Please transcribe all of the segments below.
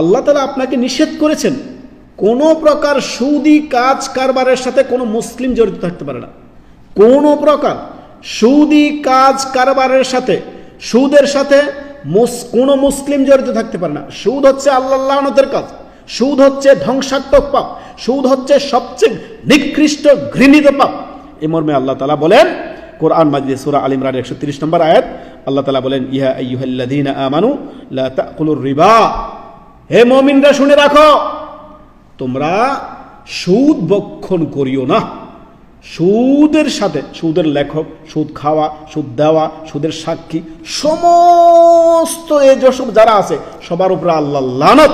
আল্লাহ তালা আপনাকে নিষেধ করেছেন, কোনো প্রকার সৌদি কাজ কারবারের সাথে কোনো মুসলিম জড়িত থাকতে পারে না। কোনো প্রকার সৌদি কাজ কারবারের সাথে, সুদের সাথে কোনো মুসলিম জড়িত থাকতে পারে না। সুদ হচ্ছে আল্লাহনতের কাজ। সুদ হচ্ছে ধ্বংসাত্মক পাপ। সুদ হচ্ছে সবচেয়ে নিকৃষ্ট ঘৃণিত পাপ। এই মর্মে আল্লাহ তালা বলেন, কোরআন মাজিদ সুরা আল ইমরান একশো তিরিশ নম্বর আয়াত, আল্লাহ তালা বলেন ইহা আইয়ুহাল্লাযীনা আমানু লা তাকুলুর রিবা। হে মুমিনরা শুনে রাখো, তোমরা সুদ বক্ষণ করিও না। সুদের সাথে, সুদের লেখক, সুদ খাওয়া, সুদ দেওয়া, সুদের সাক্ষী, সমস্ত এ যেসব যারা আছে, সবার উপরে আল্লাহ লানত।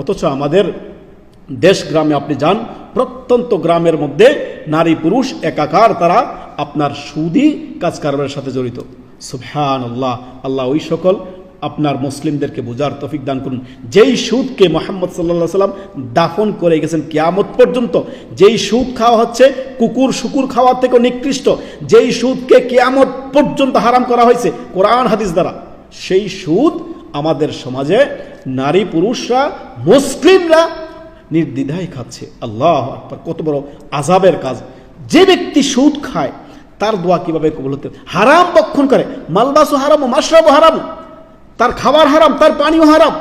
অথচ আমাদের দেশ গ্রামে আপনি যান, প্রত্যন্ত গ্রামের মধ্যে নারী পুরুষ একাকার তারা আপনার সুদি কাজ কারবারের সাথে জড়িত। সুবহান আল্লাহ আল্লাহ ওই সকল আপনার মুসলিমদেরকে বোঝার তফিক দান করুন। যেই সুদকে মোহাম্মদ সাল্লাহ সাল্লাম দাফন করে গেছেন কিয়ামত পর্যন্ত, যেই সুদ খাওয়া হচ্ছে কুকুর শুকুর খাওয়ার থেকে নিকৃষ্ট, যেই সুদকে কিয়ামত পর্যন্ত হারাম করা হয়েছে কোরআন হাদিস দ্বারা, সেই সুদ আমাদের সমাজে নারী পুরুষরা, মুসলিমরা নির্দ্বিধায় খাচ্ছে। আল্লাহ কত বড় আজাবের কাজ। যে ব্যক্তি সুদ খায়, তার দোয়া কীভাবে কবল হতে হারাম বক্ষণ করে মালবাসু হারাম মাসরাবু হারাম। তার খাবার হারাম তার পানিও হারাম।